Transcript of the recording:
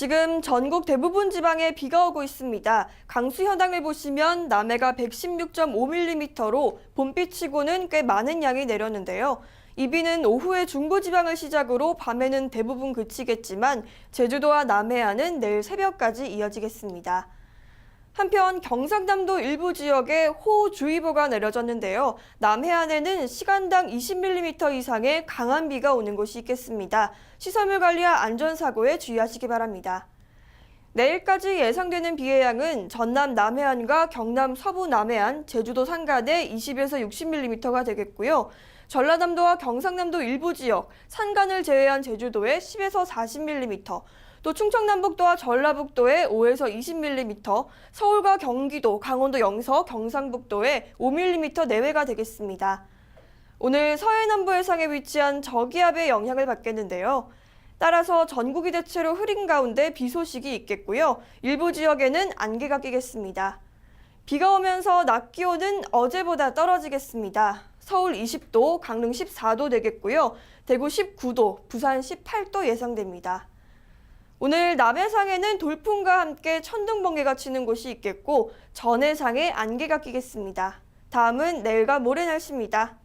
지금 전국 대부분 지방에 비가 오고 있습니다. 강수 현황을 보시면 남해가 116.5mm로 봄비치고는 꽤 많은 양이 내렸는데요. 이 비는 오후에 중부지방을 시작으로 밤에는 대부분 그치겠지만 제주도와 남해안은 내일 새벽까지 이어지겠습니다. 한편 경상남도 일부 지역에 호우주의보가 내려졌는데요. 남해안에는 시간당 20mm 이상의 강한 비가 오는 곳이 있겠습니다. 시설물 관리와 안전사고에 주의하시기 바랍니다. 내일까지 예상되는 비의 양은 전남 남해안과 경남 서부 남해안, 제주도 산간에 20에서 60mm가 되겠고요. 전라남도와 경상남도 일부 지역, 산간을 제외한 제주도에 10에서 40mm, 또 충청남북도와 전라북도에 5에서 20mm, 서울과 경기도, 강원도 영서, 경상북도에 5mm 내외가 되겠습니다. 오늘 서해 남부 해상에 위치한 저기압의 영향을 받겠는데요. 따라서 전국이 대체로 흐린 가운데 비 소식이 있겠고요. 일부 지역에는 안개가 끼겠습니다. 비가 오면서 낮 기온은 어제보다 떨어지겠습니다. 서울 20도, 강릉 14도 되겠고요. 대구 19도, 부산 18도 예상됩니다. 오늘 남해상에는 돌풍과 함께 천둥 번개가 치는 곳이 있겠고 전해상에 안개가 끼겠습니다. 다음은 내일과 모레 날씨입니다.